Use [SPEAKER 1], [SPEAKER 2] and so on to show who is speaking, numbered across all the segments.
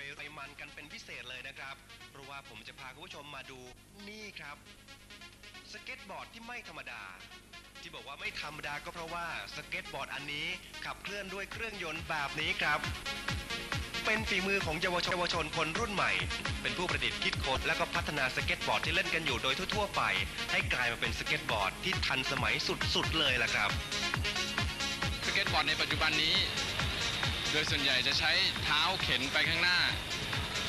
[SPEAKER 1] ไปไปมันกันเป็นพิเศษเลยนะครับ เพราะว่าผมจะพาคุณผู้ชมมาดูนี่ครับ สเก็ตบอร์ดที่ไม่ธรรมดา ที่บอกว่าไม่ธรรมดาก็เพราะว่าสเก็ตบอร์ดอันนี้ขับเคลื่อนด้วยเครื่องยนต์แบบนี้ครับ เป็นฝีมือของเยาวชนเยาวชนคนรุ่นใหม่ เป็นผู้ประดิษฐ์คิดค้นและก็พัฒนาสเก็ตบอร์ดที่เล่นกันอยู่โดยทั่วๆไป ให้กลายมาเป็นสเก็ตบอร์ดที่ทันสมัยสุดๆเลยล่ะครับ
[SPEAKER 2] สเก็ตบอร์ดในปัจจุบันนี้ โดยส่วนใหญ่จะใช้เท้าเข็นไปข้างหน้า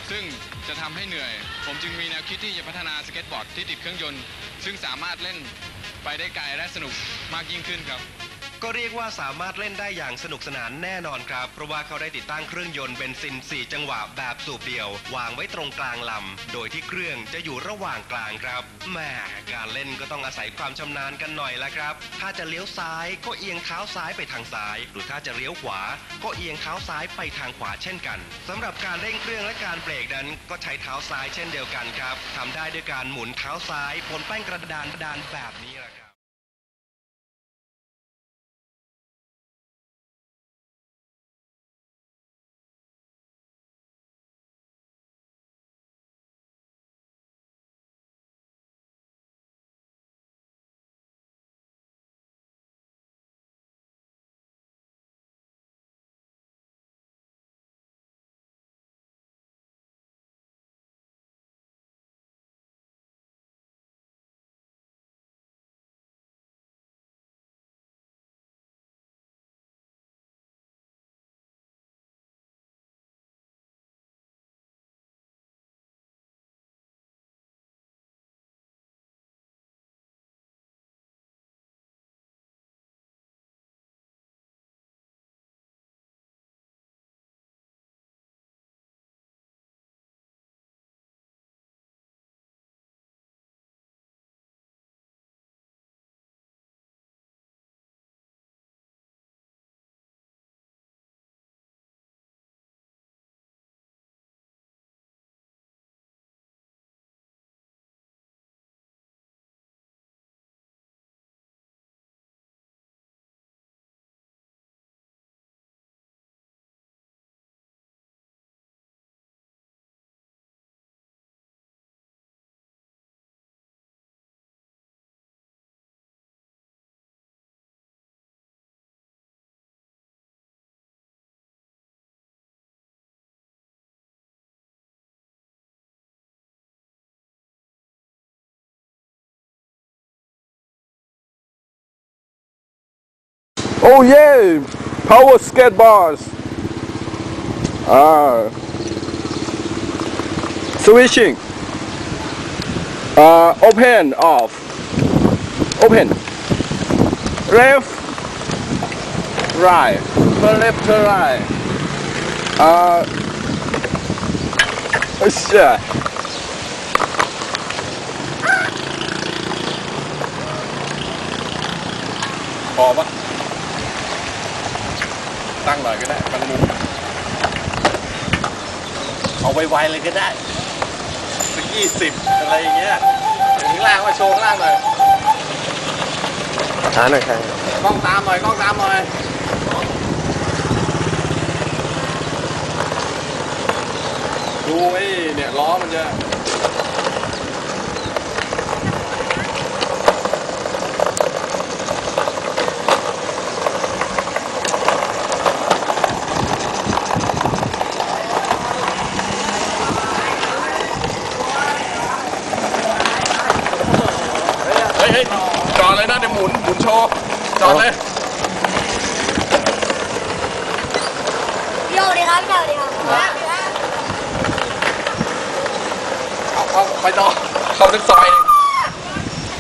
[SPEAKER 2] ซึ่งจะทำให้เหนื่อย ผมจึงมีแนวคิดที่จะพัฒนาสเก็ตบอร์ดที่ติดเครื่องยนต์ ซึ่งสามารถเล่นไปได้ไกลและสนุกมากยิ่งขึ้นครับ
[SPEAKER 1] ก็เรียกว่าสามารถเล่นได้อย่างสนุกสนานแน่นอนครับ เพราะว่าเขาได้ติดตั้งเครื่องยนต์เบนซิน 4 จังหวะแบบสูบเดียว วางไว้ตรงกลางลำ โดยที่เครื่องจะอยู่ระหว่างกลางครับแหม่การเล่นก็ต้องอาศัยความชำนาญกันหน่อยละครับ ถ้าจะเลี้ยวซ้ายก็เอียงเท้าซ้ายไปทางซ้าย หรือถ้าจะเลี้ยวขวา ก็เอียงเท้าซ้ายไปทางขวาเช่นกันสำหรับการเร่งเครื่องและการเบรกนั้น ก็ใช้เท้าซ้ายเช่นเดียวกันครับทำได้ด้วยการหมุนเท้าซ้ายบนแป้งกระดานดานแบบนี้แหละ
[SPEAKER 3] Oh yeah, power skate bars. Ah, switching. Uh, open off. Open. Left, right. Left, to right. Uh, shit. Oh, ตั้งหน่อยก็ได้บางมุมเอาไวๆเลยก็ได้สักยี่สิบอะไรอย่างเงี้ยถึงล่างมาโชว์ข้างล่างหน่อย
[SPEAKER 1] หาหน่อยครับ
[SPEAKER 3] กล้องตามหน่อยกล้องตามหน่อยดูไอ้เนี่ยล้อมันจะ เฮ้ยเฮ้ยจอดเลยนะเดี๋ยวหมุนหมุนโชว์จอดเลย
[SPEAKER 4] พี่โอดีครับพี่โอดีครับ
[SPEAKER 3] เอาเอาไปต่อเข้าทึกซอยหนึ่ง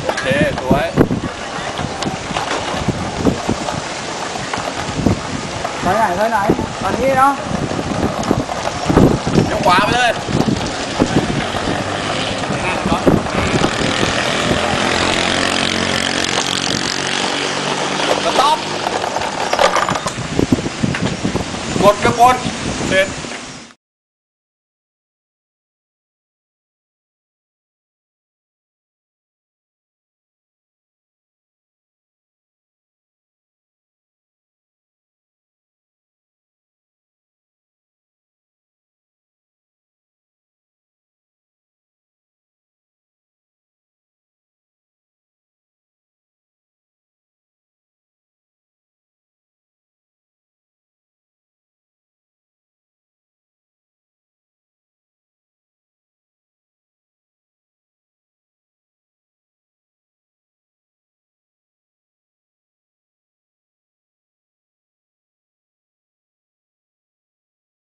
[SPEAKER 3] โอเคสวย
[SPEAKER 5] ไปไหนไปไหนตอนนี้เนาะ
[SPEAKER 3] เดี๋ยวขวาไปเลย สต็อป